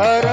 Sara.